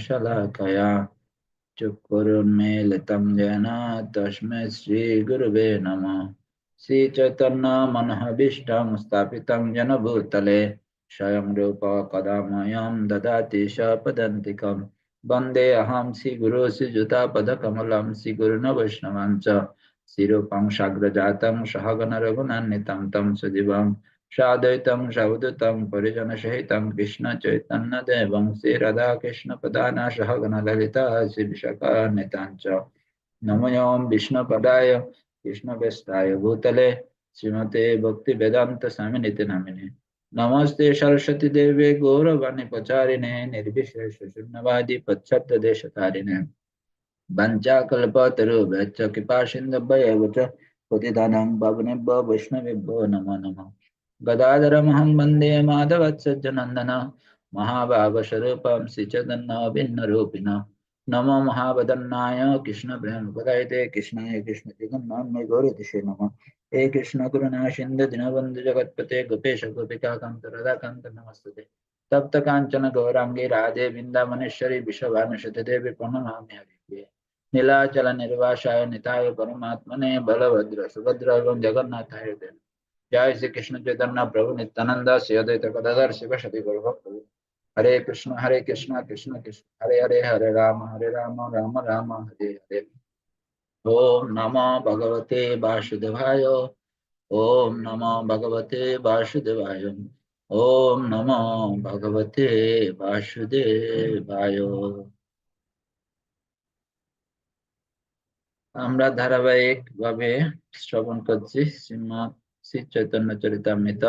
शलाकया चुक्कुरुन्मीलितं येन तस्मै श्रीगुरुवे नमः। श्रीचैतन्यमनःभीष्टं स्थापितं जनभूतले। स्वयं रूप कदा मह्यं ददाति सपदन्तिकं वंदे अहं श्रीगुरो श्रीयुतापदकमलं श्रीगुरुन् वैष्णवां च श्रीरूपं साग्रजातं सहगणरघुनान्वितं तं सुजीवं। शादयतम शवदतम परिजन सहित कृष्ण चैतन्य देव श्री राधा कृष्ण पदान शादयितं शवदुतं परिजनसहितं कृष्णचैतन्यदेवं श्रीराधाकृष्णपदानाशः गणललिता शिवशकान्विताञ्च पदाय कृष्ण कृष्णभ्यस्ताय भूतले श्रीमते भक्तिवेदान्तस्वामिनिति नामिने नमस्ते सरस्वतीदेवे गौरवाणिपचारिणे निर्विशेषशून्यवादि पच्छब्ददेशतारिणे वञ्चाकल्पतरुभ्यश्च कृपासिन्धभ्यैव च पतितानां विष्णु विभो नमो नमः गदाधरमहं वंदे माधवत्सज्जनन्दन महाभागस्वरूपं श्रीचैतन्यभिन्नरूपिण नमो महावदन्नाय कृष्णप्रेमपदायते कृष्णाय कृष्णजगन्नान्मे गौरतिशे नमः। हे कृष्ण करुणा सिंधु दीनबंधु जगतपते, गोपेश गोपिका कांत राधा कांत नमस्ते तप्त कांचन गौरांगी राधे वृंदावनेश्वरी विश्वभानुषते देवी प्रणमामि हरिप्रिये नीलाचल निर्वासाय निताय परमात्मने बलभद्र, सुभद्र एवं जगन्नाथाय देव। जय श्री कृष्ण चैतन्य प्रभु नित्यानंद श्री अद्वैत गदाधर शिव सती गौरभक्त हरे कृष्ण हरे कृष्ण कृष्ण कृष्ण हरे हरे हरे राम हरे राम राम राम हरे हरे ओम नमो भगवते वासुदेवाय ओम नमो भगवते वासुदेवाय ओम नमो भगवते বাসুদেবায় আমরা ধারাবাহিক ভাবে শ্রবণ করছি শ্রীমৎ শ্রী চৈতন্য চরিতামৃত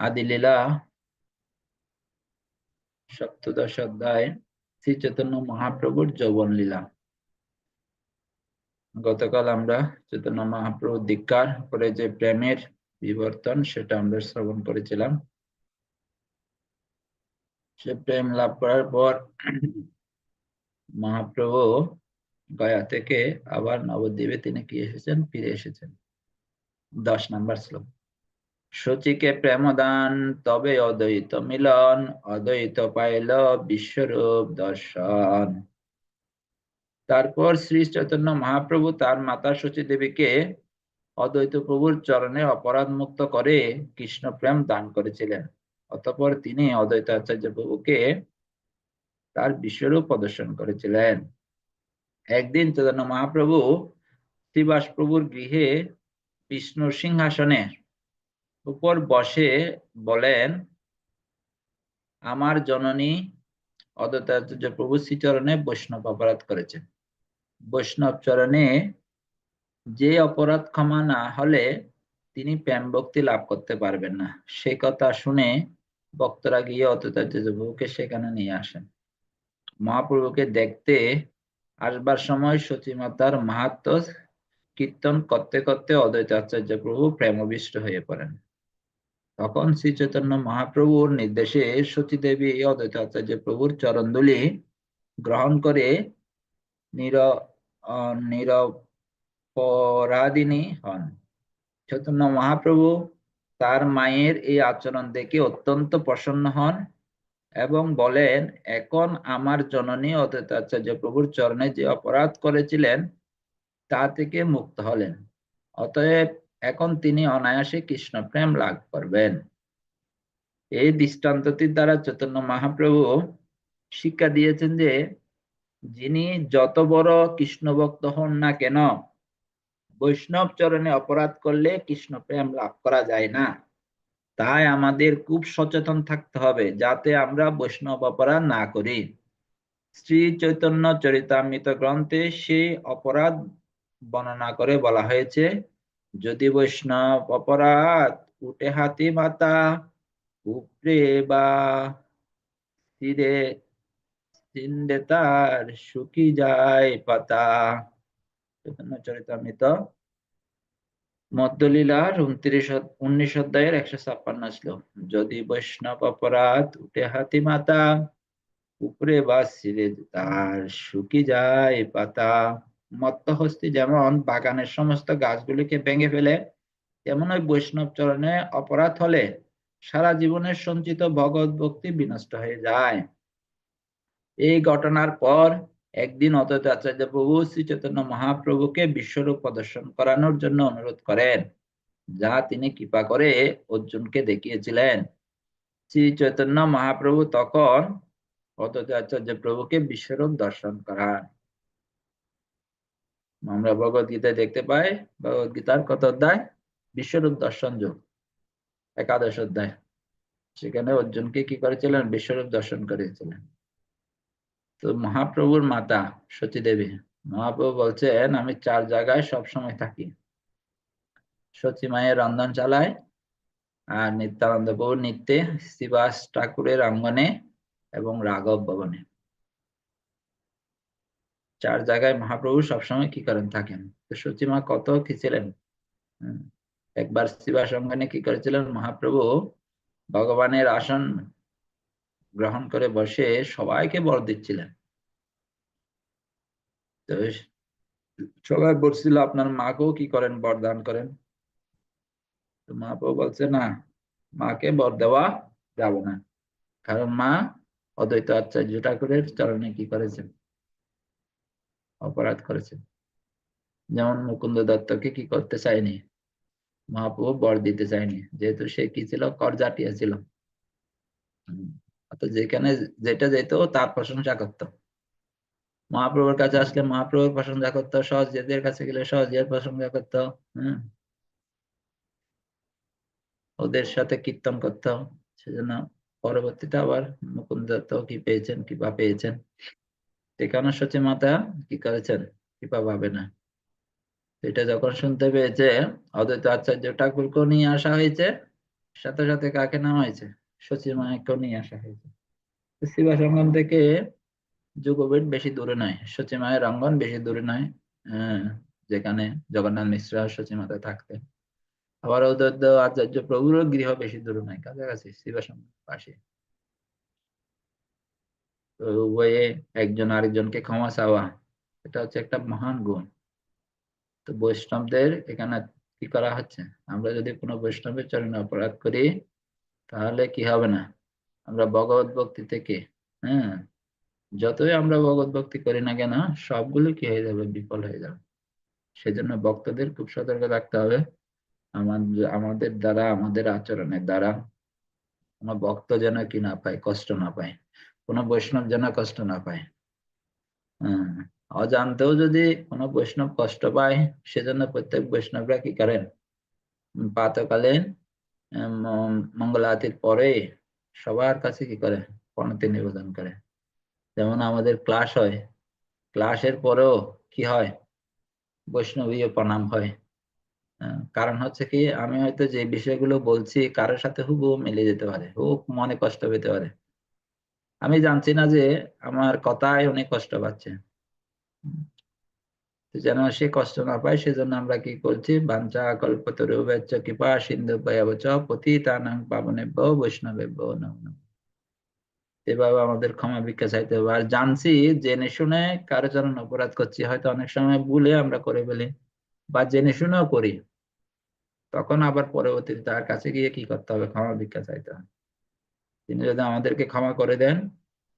আদিলীলা সপ্তদশ অধ্যায় শ্রী চৈতন্য মহাপ্রভুর যৌবন লীলা গতকাল আমরা চৈতন্য মহাপ্রভুর দীক্ষার পরে যে প্রেমের বিবর্তন, সেটা আমরা শ্রবণ করেছিলাম। সে প্রেম লাভ করার পর মহাপ্রভু গয়া থেকে আবার নবদ্বীপে তিনি কি এসেছেন? ফিরে এসেছেন। দশ নাম্বার শ্লোক। সচিকে প্রেমদান, তবে অদ্বৈত মিলন, অদ্বৈত পাইল বিশ্বরূপ দর্শন। তারপর শ্রী চৈতন্য মহাপ্রভু তার মাতা সচী দেবীকে অদ্বৈত প্রভুর চরণে অপরাধ মুক্ত করে কৃষ্ণ প্রেম দান করেছিলেন। অতপর তিনি অদ্বৈত আচার্য প্রভুকে তার বিশ্বরূপ প্রদর্শন করেছিলেন। একদিন চৈতন্য মহাপ্রভু শ্রীবাস প্রভুর গৃহে বিষ্ণুর সিংহাসনের উপর বসে বলেন, আমার জননী অদ্বৈতাচার্য প্রভু শ্রীচরণে বৈষ্ণব অপরাধ করেছেন। বৈষ্ণব চরণে যে অপরাধ ক্ষমা না হলে তিনি প্রেম ভক্তি লাভ করতে পারবেন না। সে কথা শুনে ভক্তরা গিয়ে অদ্বৈতাচার্য প্রভুকে সেখানে নিয়ে আসেন। মহাপ্রভুকে দেখতে আসবার সময় সতীমাতার মাহাত্ম কীর্তন করতে করতে অদ্বৈত আচার্য প্রভু প্রেমবিষ্ট হয়ে পড়েন। তখন শ্রী চৈতন্য মহাপ্রভুর নির্দেশে সতী দেবী অদ্বৈত আচার্য প্রভুর চরণদুলি গ্রহণ করে নির নিরপরাধিনী হন। চৈতন্য মহাপ্রভু তার মায়ের এই আচরণ দেখে অত্যন্ত প্রসন্ন হন। এবং বলেন, এখন আমার জননী অদ্বৈত আচার্য প্রভুর চরণে যে অপরাধ করেছিলেন, তা থেকে মুক্ত হলেন। অতএব এখন তিনি অনায়াসে কৃষ্ণ প্রেম লাভ করবেন। এই দৃষ্টান্তটির দ্বারা চৈতন্য মহাপ্রভু শিক্ষা দিয়েছেন যে, যিনি যত বড় কৃষ্ণ ভক্ত হন না কেন, বৈষ্ণব চরণে অপরাধ করলে কৃষ্ণ প্রেম লাভ করা যায় না। তাই আমাদের খুব সচেতন থাকতে হবে যাতে আমরা বৈষ্ণব অপরাধ না করি। শ্রী চৈতন্য চরিতামৃত গ্রন্থে সেই অপরাধ বর্ণনা করে বলা হয়েছে, যদি বৈষ্ণব অপরাধ উঠে হাতি মাতা উপরে বা তীরে তার শুকি যায় পাতা। চৈতন্য চরিতামৃত মধ্যলীলার উনত্রিশ উনিশ অধ্যায়ের একশো ছাপ্পান্ন শ্লোক। যদি বৈষ্ণব অপরাধ উঠে হাতি মাতা, উপরে বা তার শুকি যায় পাতা, মত্তহস্তি যেমন বাগানের সমস্ত গাছগুলিকে ভেঙে ফেলে, তেমন ওই বৈষ্ণব চরণে অপরাধ হলে সারা জীবনের সঞ্চিত ভগবত ভক্তি বিনষ্ট হয়ে যায়। এই ঘটনার পর একদিন অদ্বৈত আচার্য প্রভু শ্রী চৈতন্য মহাপ্রভুকে বিশ্বরূপ প্রদর্শন করানোর জন্য অনুরোধ করেন, যা তিনি কৃপা করে অর্জুনকে দেখিয়েছিলেন। শ্রী চৈতন্য মহাপ্রভু তখন অদ্বৈত আচার্য প্রভুকে বিশ্বরূপ দর্শন করান। আমরা ভগবত গীতায় দেখতে পাই ভগবত গীতার কত অধ্যায়? বিশ্বরূপ দর্শন যোগ, একাদশ অধ্যায়। সেখানে অর্জুনকে কি করেছিলেন? বিশ্বরূপ দর্শন করেছিলেন। তো মহাপ্রভুর মাতা সতী দেবী মহাপ্রভু বলছেন, আমি চার জায়গায় সব সময় থাকি। সতী মায়ের রন্ধন চালায় আর নিত্যানন্দ প্রভু নিত্যে, শ্রীবাস ঠাকুরের অঙ্গনে এবং রাঘব ভবনে। চার জায়গায় মহাপ্রভু সবসময় কি করেন? থাকেন। তো সচিমা কত কি ছিলেন? একবার শ্রীবাস অঙ্গনে কি করেছিলেন? মহাপ্রভু ভগবানের আসন গ্রহণ করে বসে সবাইকে বর দিচ্ছিলেন। সবাই বলছিল, আপনার মাকেও কি করেন? বরদান করেন? তো মহাপ্রভু বলছে, না, মাকে বর দেওয়া যাবে না। কারণ মা অদ্বৈত আচার্য ঠাকুরের চরণে কি করেছেন? অপরাধ করেছেন। যেমন মুকুন্দ দত্তকে কি করতে চায়নি? মহাপ্রভু বর দিতে চায়নি। যেহেতু সে কি ছিল? করজাটিয়া ছিল। অর্থাৎ যেখানে যেটা যেত তার প্রশংসা করত। মহাপ্রভুর কাছে আসলে মহাপ্রভুর প্রশংসা করত সহজের কাছে গেলে সহজের প্রশংসা করত, হম। ওদের সাথে কীর্তন করত, সেজন্য পরবর্তীতে আবার মুকুন্দ কি পেয়েছেন, কৃপা পেয়েছেন। সেখানে সচি মাতা কি করেছেন? কৃপা পাবে না। এটা যখন শুনতে পেয়েছে, অদ্বৈত আচার্য ঠাকুরকেও নিয়ে আসা হয়েছে, সাথে সাথে কাকে নেওয়া হয়েছে? সচি মাকেও নিয়ে আসা হয়েছে। শিবাস অঙ্গন থেকে যুগবেদ বেশি দূরে নয় সচি মায়ের অঙ্গন বেশি দূরে নয় আহ, যেখানে জগন্নাথ মিশ্র সচি মাতা থাকতেন আবার অদ্বৈত আচার্য প্রভুর গৃহ বেশি দূরে নয় কাছাকাছি অঙ্গন পাশে। উভয়ে একজন আরেকজনকে ক্ষমা চাওয়া এটা হচ্ছে একটা মহান গুণ। তো বৈষ্ণবদের এখানে কি করা হচ্ছে? আমরা যদি কোনো বৈষ্ণবের চরণে অপরাধ করি তাহলে কি হবে না? আমরা ভগবত ভক্তি থেকে হ্যাঁ? যতই আমরা ভগবত ভক্তি করি না কেন সবগুলো কি হয়ে যাবে? বিফল হয়ে যাবে। সেজন্য ভক্তদের খুব সতর্ক থাকতে হবে। আমাদের আমাদের দ্বারা আমাদের আচরণের দ্বারা কোনো ভক্ত যেন কি না পায় কষ্ট না পায়। কোনো বৈষ্ণব যেন কষ্ট না পায়। হম অজান্তেও যদি কোনো বৈষ্ণব কষ্ট পায় সেজন্য প্রত্যেক বৈষ্ণবরা কি করেন? উম, প্রাতকালীন উম, মঙ্গল আরতির পরে সবার কাছে কি করে? প্রণতি নিবেদন করে। যেমন আমাদের ক্লাস হয় ক্লাসের পরেও কি হয়? বৈষ্ণবীয় প্রণাম হয়। কারণ হচ্ছে কি আমি হয়তো যে বিষয়গুলো বলছি কারোর সাথে হুবহু মিলে যেতে পারে খুব মনে কষ্ট পেতে পারে। আমি জানছি না যে আমার কথায় অনেক কষ্ট পাচ্ছে। যেন সে কষ্ট না পায়, সেজন্য আমরা কি করছি? বাঞ্চা কল্পতরুবেচ্চ কৃপা, সিন্ধু, ভয়াবচ, পতিতানাং, পাবনেভ্য, বৈষ্ণবেভ্য, নমঃ। এভাবে আমাদের ক্ষমা ভিক্ষা চাইতে হবে। আর জানছি, জেনে শুনে কারও চরণ অপরাধ করছি, হয়তো অনেক সময় ভুলে আমরা করে ফেলি বা জেনে শুনেও করি। তখন আবার পরবর্তীতে তার কাছে গিয়ে কি করতে হবে? ক্ষমা ভিক্ষা চাইতে হবে। তিনি যদি আমাদেরকে ক্ষমা করে দেন,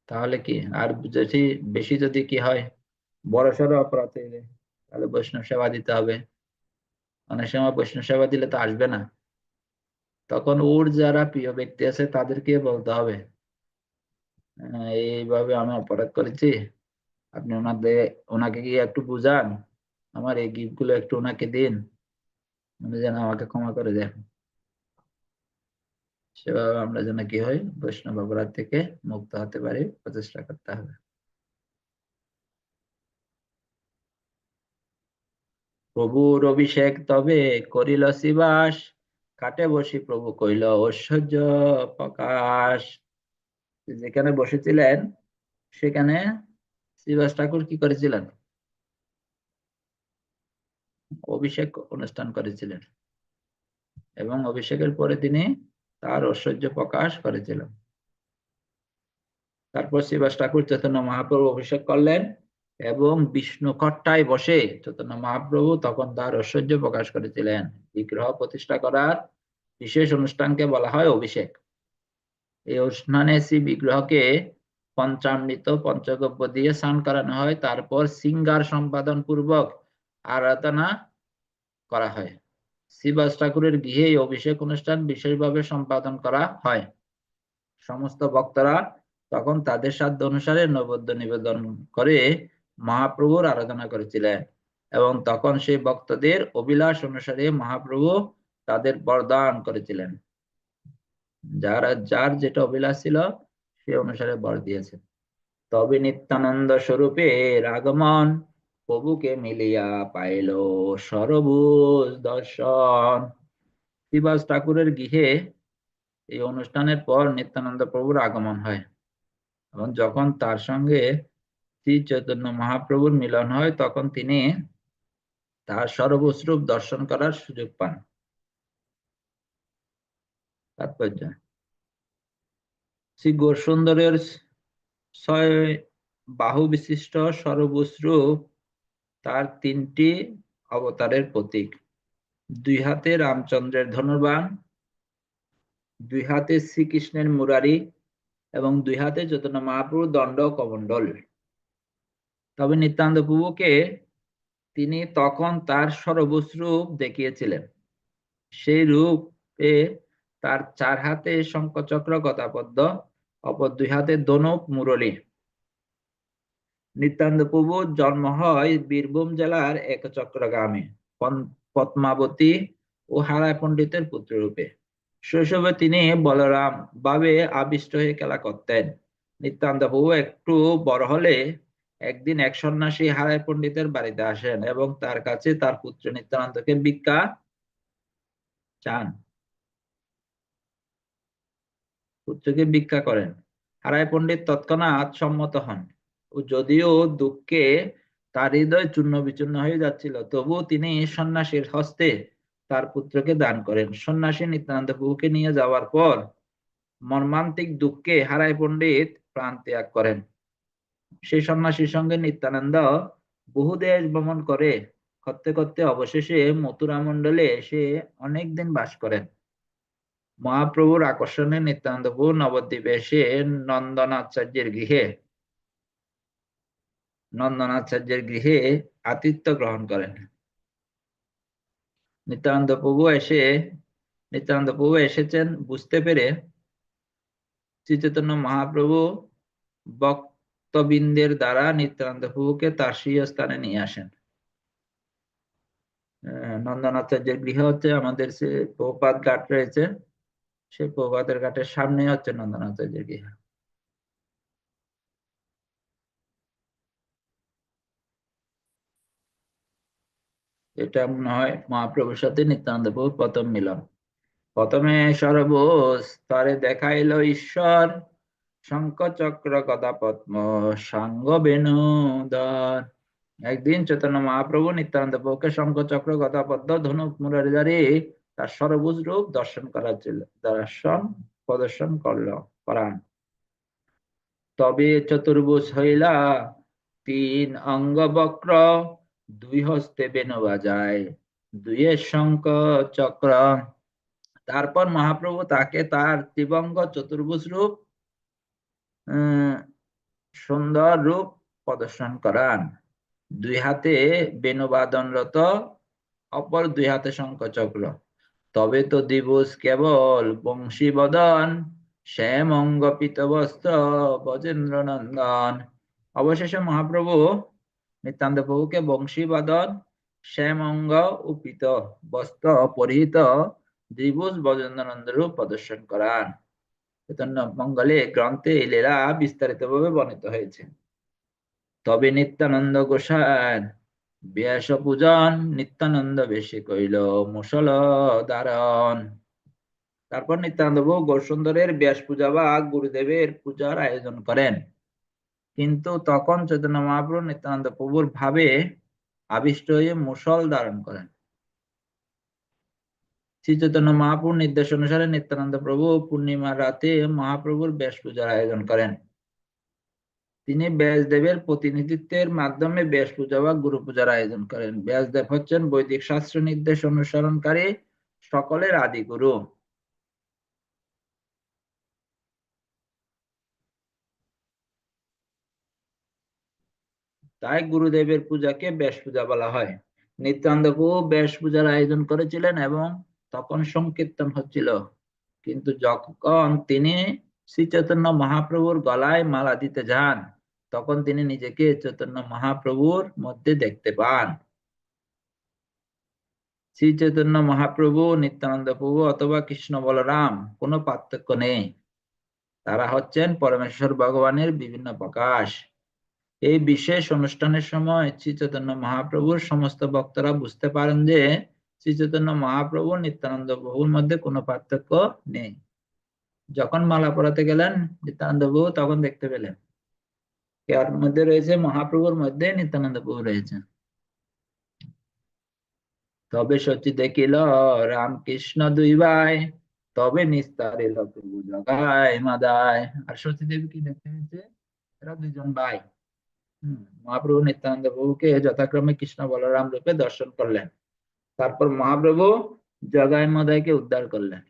তাহলে কি? আর যদি বেশি যদি কি হয় বড় সড়ো অপরাধ তাহলে বৈষ্ণব সেবা দিতে হবে। অনেক সময় বৈষ্ণব সেবা দিলে তো আসবে না। তখন ওর যারা প্রিয় ব্যক্তি আছে তাদেরকে বলতে হবে। এইভাবে আমি অপরাধ করেছি। আপনি ওনাদের ওনাকে গিয়ে একটু বুঝান। আমার এই গিফটগুলো একটু ওনাকে দিন। উনি যেন আমাকে ক্ষমা করে দেন। সেভাবে আমরা যেন কি হয়, বৈষ্ণব অপরাধ থেকে মুক্ত হতে পারি প্রচেষ্টা করতে হবে। প্রভুর অভিষেক তবে করিল শিবাস কাটে বসি প্রভু কইল ঐশ্বর্য প্রকাশ। যেখানে বসেছিলেন, সেখানে শ্রীবাস ঠাকুর কি করেছিলেন? অভিষেক অনুষ্ঠান করেছিলেন এবং অভিষেকের পরে তিনি তার ঐশ্বর্য প্রকাশ করেছিলেন। তারপর শ্রীবাস ঠাকুর চৈতন্য মহাপ্রভু অভিষেক করলেন। এবং বিষ্ণু কট্টায় বসে চৈতন্য মহাপ্রভু তখন তার ঐশ্বর্য প্রকাশ করেছিলেন। বিগ্রহ প্রতিষ্ঠা করার বিশেষ অনুষ্ঠানকে বলা হয় অভিষেক। এই অনুষ্ঠানে শ্রী বিগ্রহকে পঞ্চামৃত, পঞ্চগব্য দিয়ে স্নান করানো হয়। তারপর সিঙ্গার সম্পাদন পূর্বক আরাধনা করা হয়। শ্রীবাস ঠাকুরের গৃহে এই অভিষেক অনুষ্ঠান বিশেষভাবে সম্পাদন করা হয়। সমস্ত ভক্তরা তখন তাদের সাধ্য অনুসারে নৈবেদ্য নিবেদন করে মহাপ্রভুর আরাধনা করেছিলেন। এবং তখন সেই ভক্তদের অভিলাষ অনুসারে মহাপ্রভু তাদের বরদান করেছিলেন। যারা, যার যেটা অভিলাষ ছিল, সে অনুসারে বর দিয়েছেন। তবে নিত্যানন্দ স্বরূপে আগমন প্রভুকে মিলিয়া পাইল সরবুজ দর্শন। শ্রীবাস ঠাকুরের গৃহে এই অনুষ্ঠানের পর নিত্যানন্দ প্রভুর আগমন হয়। এবং যখন তার সঙ্গে শ্রী চৈতন্য মহাপ্রভুর মিলন হয়, তখন তিনি তার সর্বস্বরূপ দর্শন করার সুযোগ পান। তাৎপর্য। শ্রী গৌরসুন্দরের ছয় বাহু বিশিষ্ট সর্বস্বরূপ তার তিনটি অবতারের প্রতীক। দুই হাতে রামচন্দ্রের ধনুর্বাণ, দুই হাতে শ্রীকৃষ্ণের মুরারি এবং দুই হাতে চৈতন্য মহাপ্রভু দণ্ড কমণ্ডল। তবে নিত্যানন্দ প্রভুকে তিনি তখন তার সর্বোচ্চ রূপ দেখিয়েছিলেন। সেই রূপে তার চার হাতে শঙ্কচক্র গতাপদ্ম অপর দুই হাতে দনক, মুরলী। নিত্যানন্দ প্রভুর জন্ম হয় বীরভূম জেলার এক চক্রগ্রামে পদ্মাবতী ও হারায় পণ্ডিতের পুত্র রূপে। শৈশবে তিনি বলরাম ভাবে আবিষ্ট হয়ে খেলা করতেন। নিত্যান্ত প্রভু একটু বড় হলে একদিন এক সন্ন্যাসী হারায় পণ্ডিতের বাড়িতে আসেন এবং তার কাছে তার পুত্র নিত্যানন্দকে ভিক্ষা চান। পুত্রকে ভিক্ষা করেন। হারায় পণ্ডিত তৎক্ষণাৎ সম্মত হন। ও যদিও দুঃখে তার হৃদয় চূর্ণ বিচূর্ণ হয়ে যাচ্ছিল তবু তিনি সন্ন্যাসীর হস্তে তার পুত্রকে দান করেন। সন্ন্যাসী নিত্যানন্দ প্রভুকে নিয়ে যাওয়ার পর মর্মান্তিক দুঃখে হারায় পণ্ডিত প্রাণ ত্যাগ করেন। সেই সন্ন্যাসীর সঙ্গে নিত্যানন্দ বহু দেশ ভ্রমণ করে। করতে করতে অবশেষে মথুরা মন্ডলে এসে অনেকদিন বাস করেন। মহাপ্রভুর আকর্ষণে নিত্যানন্দ প্রভু নবদ্বীপে এসে নন্দনাচার্যের গৃহে নন্দনাচার্যের গৃহে আতিথ্য গ্রহণ করেন। নিত্যানন্দ প্রভু এসে নিত্যানন্দ প্রভু এসেছেন বুঝতে পেরে শ্রী মহাপ্রভু মহাপ্রভু ভক্তবৃন্দের দ্বারা নিত্যানন্দ প্রভুকে তার স্বীয় স্থানে নিয়ে আসেন। নন্দনাচার্যের গৃহ হচ্ছে আমাদের সে প্রপাত ঘাট রয়েছে। সেই প্রপাতের ঘাটের সামনে হচ্ছে নন্দনাচার্যের গৃহ। এটা মনে হয় মহাপ্রভুর সাথে নিত্যানন্দ প্রভুর প্রথম মিলন। প্রথমে সর্বস্তরে দেখাইল ঈশ্বর শঙ্খ চক্র কথা পদ্ম সাঙ্গ বেনুদার একদিন চৈতন্য মহাপ্রভু নিত্যানন্দ প্রভুকে শঙ্খ চক্র কথা পদ্ম ধনুক মুরারি তার সর্বুজ রূপ দর্শন করার দর্শন প্রদর্শন করল, করান। তবে চতুর্ভুজ হইলা তিন অঙ্গ বক্র দুই হস্তে বেনু বাজায় দুইয়ের শঙ্খ চক্র তারপর মহাপ্রভু তাকে তার ত্রিবঙ্গ চতুর্ভুজ রূপ সুন্দর রূপ প্রদর্শন করান। দুই হাতে বেনুবাদনরত অপর দুই হাতে শঙ্খ চক্র তবে তো দিবস কেবল বংশী বদন শ্যাম অঙ্গ পিতবস্ত্র বজেন্দ্র নন্দন অবশেষে মহাপ্রভু নিত্যান্ত প্রভুকে বংশী বাদন শ্যাম অঙ্গ উপিত বস্ত্র পরিহিত দ্বিভুজ বজেন্দ্রানন্দ রূপ প্রদর্শন করান। চৈতন্য মঙ্গলে গ্রন্থে লীলা বিস্তারিত ভাবে বর্ণিত হয়েছে। তবে নিত্যানন্দ গোসার ব্যাস পূজন নিত্যানন্দ বেশি কইল মুসল দারণ। তারপর নিত্যানন্দ গৌরসুন্দরের ব্যাস পূজা বা গুরুদেবের পূজার আয়োজন করেন। কিন্তু তখন চৈতন্য মহাপ্রভু নিত্যানন্দ প্রভুর ভাবে আবিষ্ট হয়ে মুসল ধারণ করেন। শ্রী চৈতন্য মহাপ্রভুর নির্দেশ অনুসারে নিত্যানন্দ প্রভু পূর্ণিমার রাতে মহাপ্রভুর বেশ পূজার আয়োজন করেন। তিনি ব্যাসদেবের প্রতিনিধিত্বের মাধ্যমে ব্যাস পূজা বা গুরু পূজার আয়োজন করেন। ব্যাসদেব হচ্ছেন বৈদিক শাস্ত্র নির্দেশ অনুসরণকারী সকলের আদি গুরু। তাই গুরুদেবের পূজাকে ব্যাস পূজা বলা হয়। প্রভু ব্যাস পূজার আয়োজন করেছিলেন এবং তখন সংকীর্তন হচ্ছিল। কিন্তু যখন তিনি শ্রী চৈতন্য মহাপ্রভুর গলায় মালা দিতে যান, তখন তিনি নিজেকে চৈতন্য মহাপ্রভুর মধ্যে দেখতে পান। শ্রী চৈতন্য মহাপ্রভু, নিত্যানন্দ প্রভু অথবা কৃষ্ণ বলরাম, কোনো পার্থক্য নেই। তারা হচ্ছেন পরমেশ্বর ভগবানের বিভিন্ন প্রকাশ। এই বিশেষ অনুষ্ঠানের সময় শ্রী চৈতন্য মহাপ্রভুর সমস্ত ভক্তরা বুঝতে পারেন যে শ্রী চৈতন্য মহাপ্রভু নিত্যানন্দ প্রভুর মধ্যে কোনো পার্থক্য নেই। যখন মালা পরাতে গেলেন নিত্যানন্দ প্রভু তখন দেখতে পেলেন কার মধ্যে রয়েছে মহাপ্রভুর মধ্যে নিত্যানন্দ প্রভু রয়েছে তবে সচি দেখিল, রামকৃষ্ণ দুই ভাই, তবে নিস্তারিল প্রভু জগায় মাদায়। আর সচি দেবী কি দেখতে পেয়েছে? এরা দুজন ভাই। হম, মহাপ্রভু নিত্যানন্দ প্রভুকে যথাক্রমে কৃষ্ণ বলরাম রূপে দর্শন করলেন। তারপর মহাপ্রভু জগায় মদায়কে উদ্ধার করলেন।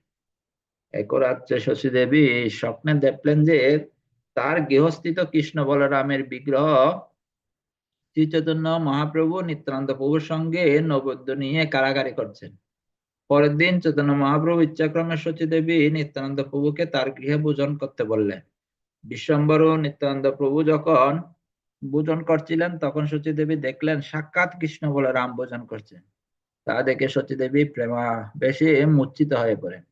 এক রাত্রে শশী দেবী স্বপ্নে দেখলেন যে তার গৃহস্থিত কৃষ্ণ বলরামের বিগ্রহ শ্রী চৈতন্য মহাপ্রভু নিত্যানন্দ প্রভুর সঙ্গে নৈবেদ্য নিয়ে কারাগারি করছেন। পরের দিন চৈতন্য মহাপ্রভু ইচ্ছাক্রমে শচী দেবী নিত্যানন্দ প্রভুকে তার গৃহে ভোজন করতে বললেন। বিশ্বম্বর নিত্যানন্দ প্রভু যখন ভোজন করছিলেন, তখন সচী দেবী দেখলেন সাক্ষাৎ কৃষ্ণ বলে রাম ভোজন করছেন। তা দেখে সচী দেবী প্রেমা বেশি মূর্ছিত হয়ে পড়েন।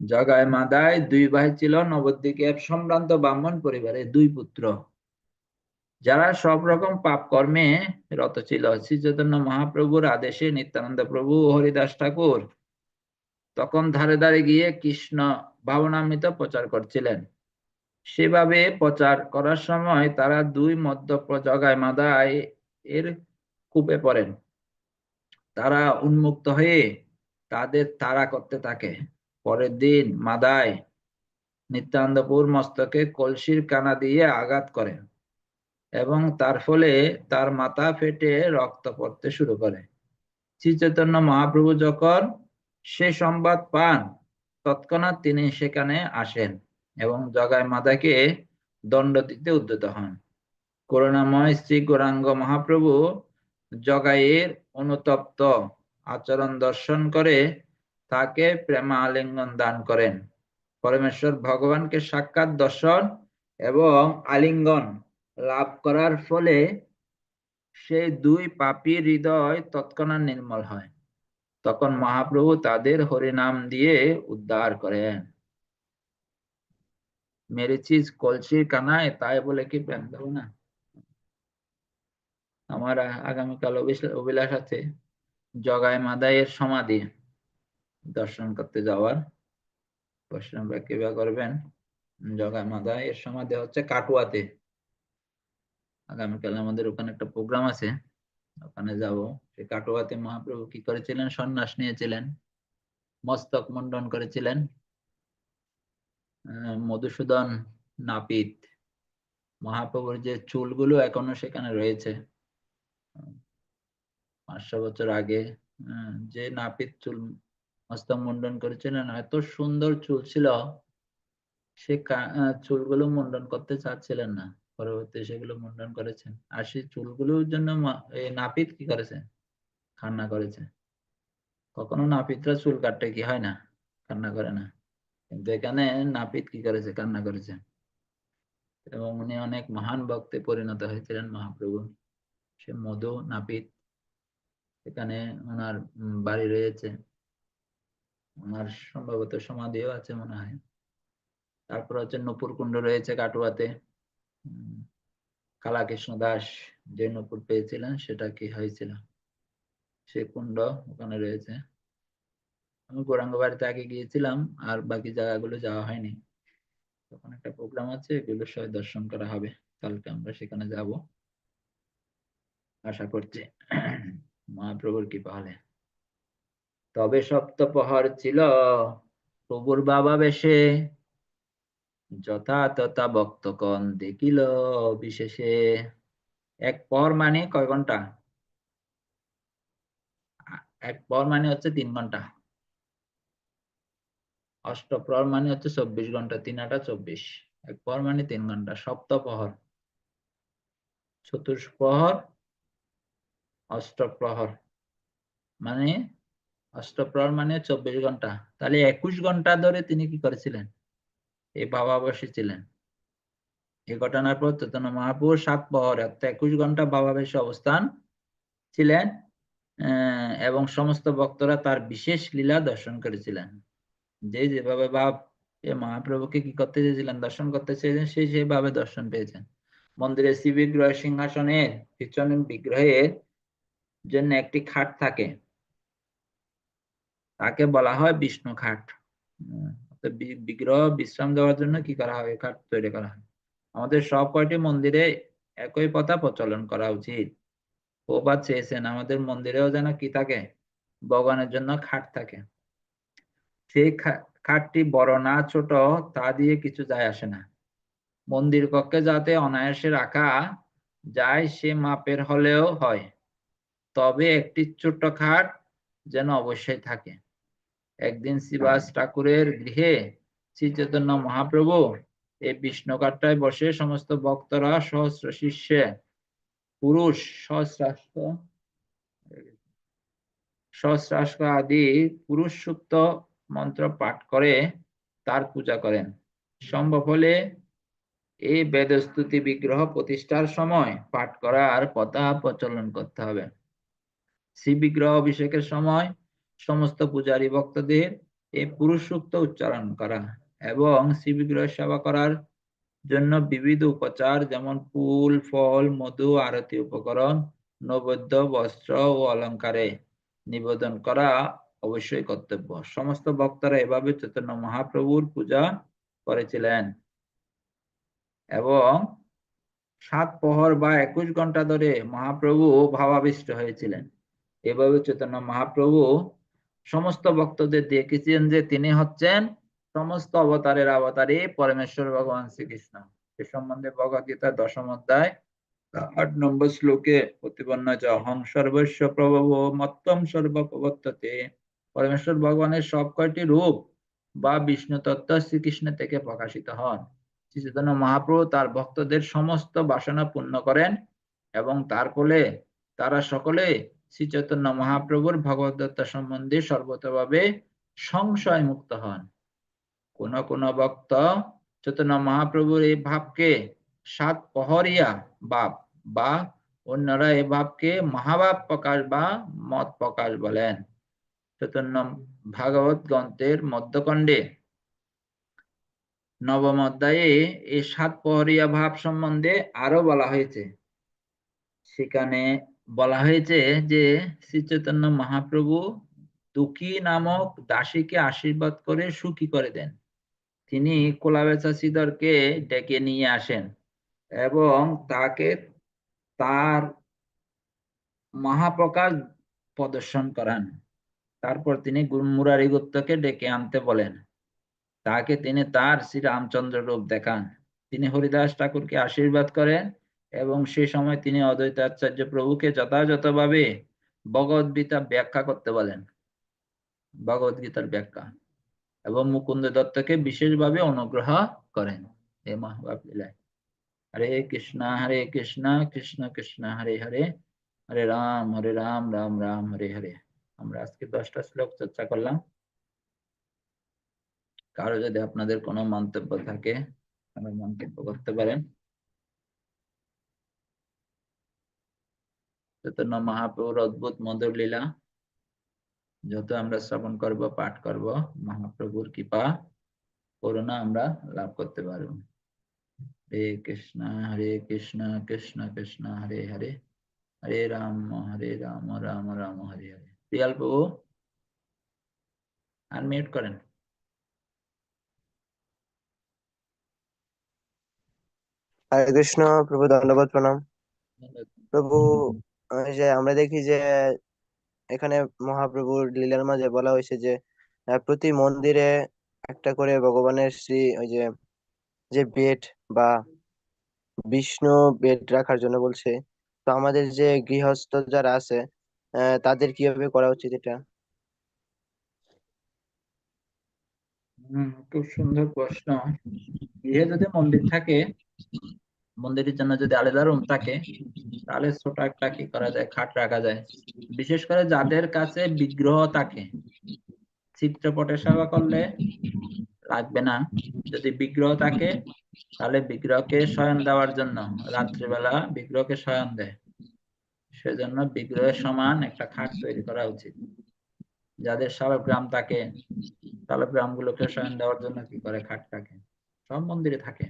জগায় মাদায় দুই ভাই ছিল নবদ্বীপের সম্ভ্রান্ত ব্রাহ্মণ পরিবারে দুই পুত্র। যারা সব রকম পাপ কর্মে রত ছিল। শ্রী চৈতন্য মহাপ্রভুর আদেশে নিত্যানন্দ প্রভু হরিদাস ঠাকুর তখন ধারে ধারে গিয়ে কৃষ্ণ ভাবনামৃত প্রচার করছিলেন। সেভাবে প্রচার করার সময় তারা দুই মধ্য জগায় মাদায় এর কূপে পড়েন। তারা উন্মুক্ত হয়ে তাদের তাড়া করতে থাকে। পরের দিন মাদায় নিত্যানন্দপুর মস্তকে কলসির কানা দিয়ে আঘাত করেন এবং তার ফলে তার মাথা ফেটে রক্ত পড়তে শুরু করে। শ্রী চৈতন্য মহাপ্রভু যখন সে সংবাদ পান, তৎক্ষণাৎ তিনি সেখানে আসেন। এবং জগায় মাতাকে দণ্ড দিতে উদ্যত হন। করুণাময় শ্রী গৌরাঙ্গ মহাপ্রভু জগাইয়ের অনুতপ্ত আচরণ দর্শন করে তাকে প্রেমা আলিঙ্গন দান করেন। পরমেশ্বর ভগবানকে সাক্ষাৎ দর্শন এবং আলিঙ্গন লাভ করার ফলে সেই দুই পাপী হৃদয় তৎক্ষণাৎ নির্মল হয়। তখন মহাপ্রভু তাদের হরিনাম দিয়ে উদ্ধার করেন। মেরেছিস কলসির কানায় তাই বলে কি প্রেম দেবো না আমার আগামীকাল অভিলাষ আছে জগায় মাদায়ের সমাধি দর্শন করতে যাওয়ার বৈষ্ণবরা কিবা করবেন জগায় মাদায় এর সমাধি হচ্ছে কাটুয়াতে আগামীকাল আমাদের ওখানে একটা প্রোগ্রাম আছে ওখানে যাব কাটোয়াতে মহাপ্রভু কি করেছিলেন সন্ন্যাস নিয়েছিলেন মস্তক মন্ডন করেছিলেন মধুসূদন, নাপিত, মহাপ্রভুর যে চুলগুলো এখনও সেখানে রয়েছে। পাঁচশো বছর আগে যে নাপিত চুল মস্তক মুন্ডন করেছিলেন এত সুন্দর চুল ছিল, সে চুলগুলো মুন্ডন করতে চাচ্ছিলেন না। পরবর্তী সেগুলো মুন্ডন করেছেন। আর সেই চুলগুলোর জন্য নাপিত কি করেছে? কান্না করেছে। কখনো নাপিতরা চুল কাটতে কি হয় না? কান্না করে না। কিন্তু এখানে নাপিত কি করেছে, কান্না করেছে। এবং উনি অনেক মহান ভক্তে পরিণত হয়েছিলেন মহাপ্রভু। সে মধু, নাপিত এখানে ওনার বাড়ি রয়েছে। ওনার সম্ভবত সমাধিও আছে মনে হয়। তারপর হচ্ছে নপুর কুণ্ড রয়েছে কাটুয়াতে। কালাকৃষ্ণ দাস যে নপুর পেয়েছিলেন সেটা কি হয়েছিল? সে কুণ্ড ওখানে রয়েছে। গৌরাঙ্গ বাড়িতে আগে গিয়েছিলাম, আর বাকি জায়গাগুলো যাওয়া হয়নি। তখন একটা প্রোগ্রাম আছে, এগুলো সবাই দর্শন করা হবে। কালকে আমরা সেখানে যাব। আশা করছি। মহাপ্রভুর কি পাহলে তবে সপ্তপহর ছিল, প্রভুর বাবা বেশে। যথা তথা ভক্তগণ দেখিল বিশেষে। এক পর মানে কয় ঘণ্টা? এক পর মানে হচ্ছে তিন ঘণ্টা। অষ্টপ্রহর মানে হচ্ছে চব্বিশ ঘণ্টা তিন আটা চব্বিশ। এক পর মানে তিন ঘণ্টা, সপ্তপ্রহর। চতুষ্প্রহর, অষ্টপ্রহর। মানে অষ্টপ্রহর মানে চব্বিশ ঘণ্টা। তাহলে একুশ ঘণ্টা ধরে তিনি কি করেছিলেন? এই বাবা বসেছিলেন। এই ঘটনার পর চৈতন্য মহাপুর সাত প্রহর, অর্থাৎ একুশ ঘণ্টা বাবা বেশে অবস্থান ছিলেন এবং সমস্ত ভক্তরা তার বিশেষ লীলা দর্শন করেছিলেন। যে যেভাবে ভাব মহাপ্রভুকে কি করতে চেয়েছিলেন? দর্শন করতে চেয়েছেন সেই সেভাবে দর্শন পেয়েছেন। মন্দিরে শ্রী বিগ্রহ সিংহাসনের পিছনে বিগ্রহের জন্য একটি খাট থাকে। তাকে বলা হয় বিষ্ণু খাট। বি- বিগ্রহ বিশ্রাম দেওয়ার জন্য কি করা হয়? খাট তৈরি করা হয়। আমাদের সব কয়টি মন্দিরে একই কথা প্রচলন করা উচিত। প্রবাদ চেয়েছেন, আমাদের মন্দিরেও যেন কি থাকে? ভগবানের জন্য খাট থাকে। সেই খাটটি বড় না ছোট, তা দিয়ে কিছু যায় আসে না। মন্দির কক্ষে যাতে অনায়াসে রাখা যায়, সে মাপের হলেও হয়। তবে একটি ছোট্ট খাট যেন অবশ্যই থাকে। একদিন শিবাস ঠাকুরের গৃহে শ্রী চৈতন্য মহাপ্রভু এই বিষ্ণু কাঠটায় বসে সমস্ত ভক্তরা সহস্র শিষ্যে, পুরুষ সহস্রাষ্ট সহস্রাষ্ট আদি পুরুষ সুপ্ত মন্ত্র পাঠ করে তার পূজা করেন। সম্ভব হলে এই বেদস্তুতি বিগ্রহ প্রতিষ্ঠার সময় পাঠ করার কথা প্রচলন করতে হবে। শ্রী বিগ্রহ অভিষেকের সময় সমস্ত পূজারী ভক্তদের এই পুরুষ সূক্ত উচ্চারণ করা এবং শ্রী বিগ্রহ সেবা করার জন্য বিবিধ উপচার যেমন ফুল, ফল, মধু, আরতি, উপকরণ, নৈবেদ্য, বস্ত্র ও অলংকারে নিবেদন করা অবশ্যই কর্তব্য। সমস্ত বক্তারা এভাবে চৈতন্য মহাপ্রভুর পূজা করেছিলেন। এবং সাত প্রহর বা একুশ ঘণ্টা ধরে মহাপ্রভু ভাবাবিষ্ট হয়েছিলেন। এভাবে চৈতন্য মহাপ্রভু সমস্ত ভক্তদের দেখেছেন যে তিনি হচ্ছেন সমস্ত অবতারের অবতারী পরমেশ্বর ভগবান শ্রীকৃষ্ণ। এ সম্বন্ধে ভগবদ গীতা দশম অধ্যায়, আট নম্বর শ্লোকে প্রতিপন্ন অহং সর্বস্ব প্রভব মত্তম সর্বপ্রবর্ততে। পরমেশ্বর ভগবানের সব কয়টি রূপ বা বিষ্ণু তত্ত্ব শ্রীকৃষ্ণ থেকে প্রকাশিত হন। চৈতন্য মহাপ্রভু তার ভক্তদের সমস্ত বাসনা পূর্ণ করেন এবং তার ফলে তারা সকলে শ্রী চৈতন্য মহাপ্রভুর ভগবদ্গীতা সম্বন্ধে সর্বতভাবে সংশয় মুক্ত হন। কোন কোন ভক্ত চৈতন্য মহাপ্রভুর এই ভাবকে সাত পহরিয়া ভাব বা অন্যরা এই ভাবকে মহাভাব প্রকাশ বা মত প্রকাশ বলেন। ভাগবত গ্রন্থের মধ্যখণ্ডে। নবম অধ্যায়ে এই সাত পহরিয়া ভাব সম্বন্ধে আরও বলা হয়েছে। সেখানে বলা হয়েছে যে শ্রী চৈতন্য মহাপ্রভু দুঃখী নামক দাসীকে আশীর্বাদ করে সুখী করে দেন। তিনি কোলাবেচা শ্রীধরকে ডেকে নিয়ে আসেন এবং তাকে তার মহাপ্রকাশ প্রদর্শন করান। তারপর তিনি গুরু মুরারি গুপ্তকে ডেকে আনতে বলেন। তাকে তিনি তার শ্রী রামচন্দ্র রূপ দেখান। তিনি হরিদাস ঠাকুরকে আশীর্বাদ করেন এবং সেই সময় তিনি অদ্বৈত আচার্য প্রভুকে যথাযথভাবে ভগবদ গীতা ব্যাখ্যা করতে বলেন। ভগবদ গীতার ব্যাখ্যা। এবং মুকুন্দ দত্তকে বিশেষভাবে অনুগ্রহ করেন। এই মহাভাব লীলায় হরে কৃষ্ণ হরে কৃষ্ণ কৃষ্ণ কৃষ্ণ, হরে হরে। হরে রাম হরে রাম রাম রাম, হরে হরে। আমরা আজকে দশটা শ্লোক চর্চা করলাম। কারও যদি আপনাদের কোনো মন্তব্য থাকে মন্তব্য করতে পারেন। চৈতন্য মহাপ্রভুর অদ্ভুত মধুর লীলা, যত আমরা শ্রবণ করব, পাঠ করব, মহাপ্রভুর কৃপা, করুণা আমরা লাভ করতে পারব। হরে কৃষ্ণ হরে কৃষ্ণ কৃষ্ণ কৃষ্ণ, হরে হরে হরে রাম হরে রাম রাম রাম, হরে হরে। প্রিয়াল প্রভু আনমিউট করেন। হরে কৃষ্ণ প্রভু ধন্যবাদ প্রণাম। প্রভু যে আমরা দেখি যে এখানে মহাপ্রভুর লীলার মাঝে বলা হয়েছে যে প্রতি মন্দিরে একটা করে ভগবানের শ্রী ওই যে যে বেড বা বিষ্ণু বেড রাখার জন্য বলছে। তো আমাদের যে গৃহস্থ যারা আছে তাদের কীভাবে করা উচিত এটা? খুব সুন্দর প্রশ্ন। গৃহে যদি মন্দির থাকে, মন্দিরের জন্য যদি আলাদা রুম থাকে, তাহলে ছোট একটা কি করা যায়? খাট রাখা যায়। বিশেষ করে যাদের কাছে বিগ্রহ থাকে চিত্রপটের সেবা করলে লাগবে না। যদি বিগ্রহ থাকে, তাহলে বিগ্রহকে শয়ন দেওয়ার জন্য রাত্রিবেলা বিগ্রহকে শয়ন দেয়। সেজন্য বিগ্রহের সমান একটা খাট তৈরি করা উচিত। যাদের গ্রাম থাকে গ্রাম গুলোকে শয়ন দেওয়ার জন্য কি করে খাট থাকে? সব মন্দিরে থাকে।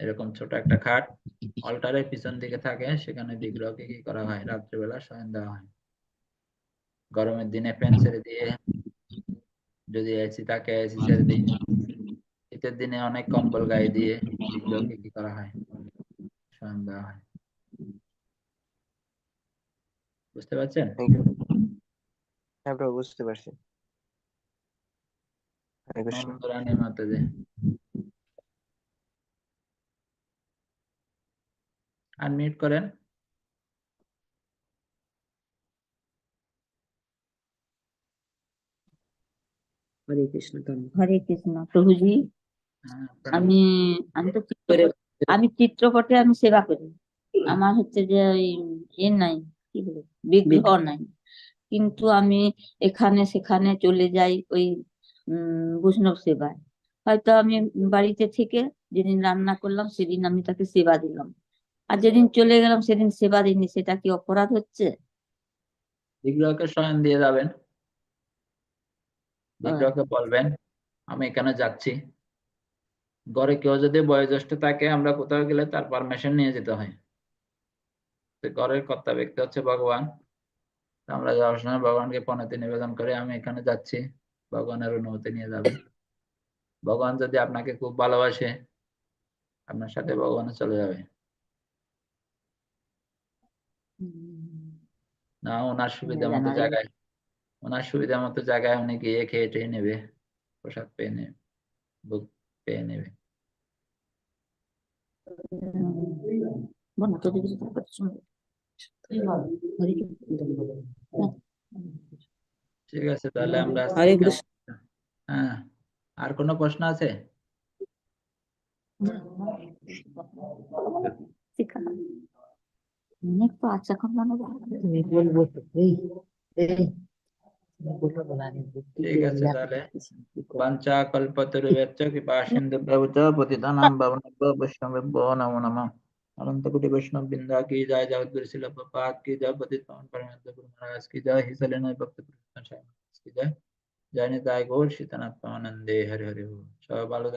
এরকম ছোট একটা খাট অল্টারের পিছন দিকে থাকে, সেখানে বিগ্রহকে কি করা হয়? রাত্রিবেলা শয়ন দেওয়া হয়। গরমের দিনে ফ্যান ছেড়ে দিয়ে যদি এসি থাকে, এসি ছেড়ে দিয়ে শীতের দিনে অনেক কম্বল গায়ে দিয়ে বিগ্রহকে কি করা হয়? শয়ন দেওয়া হয়। বুঝতে পারছেন? হ্যাঁ প্রভু বুঝতে পারছি। হরে কৃষ্ণ নন্দরানী আনমিউট করেন। হরে কৃষ্ণ হরে কৃষ্ণ প্রভুজি। হ্যাঁ, আমি আমি তো আমি চিত্রপটে আমি সেবা করি। আমার হচ্ছে যে ওই এ নাই। কি বলে বিগ্রহ। নাই। কিন্তু আমি এখানে সেখানে চলে যাই ওই বৈষ্ণব সেবায়। হয়তো আমি বাড়িতে থেকে যেদিন রান্না করলাম সেদিন আমি তাকে সেবা দিলাম। আর যেদিন চলে গেলাম সেদিন সেবা দিইনি সেটা কি অপরাধ হচ্ছে? বিগ্রহকে শয়ন দিয়ে যাবেন। বিগ্রহকে বলবেন আমি এখানে যাচ্ছি। ঘরে কেউ যদি বয়োজ্যেষ্ঠ থাকে আমরা কোথাও গেলে তার পারমিশন নিয়ে যেতে হয়। ঘরের কর্তা ব্যক্তি হচ্ছে ভগবান। আমরা যাওয়ার সময় ভগবানকে পণতি নিবেদন করে আমি এখানে যাচ্ছি ভগবানের অনুমতি নিয়ে যাবে। ভগবান যদি আপনাকে খুব ভালোবাসে আপনার সাথে ভগবান চলে যাবে। না ওনার সুবিধা মতো জায়গায় ওনার সুবিধা মতো জায়গায় উনি গিয়ে খেয়ে টেয়ে নেবে প্রসাদ পেয়ে নেবে বুক পেয়ে নেবে। বল না, তোদের কিছু থাকবে তো শুনব। হরে কৃষ্ণ। ঠিক আছে তাহলে আমরা আজকে হরে এখানে- কৃষ্ণ। হ্যাঁ আর কোনো প্রশ্ন আছে শিখা। অনেক তো আছে এখন মনে হয়। তুমি বলব তো এই এই বলব না আমি ঠিক আছে তাহলে বাঞ্চা কল্পতরুভ্যশ্চ কৃপা সিন্ধু প্রভুচ পতিতানাং পাবনেভ্যো বৈষ্ণবেভ্যো নমো নমঃ अनंत कोटि वैष्णव बिंदा की जय जगत शिलपाद की जय पतित पवन परमेश्वर गुरु महाराज की जय। हिस्सा लेना भक्त की जय। जय निताय गौर शीतनाथ पवानंदे हरि हरि हो सब बालो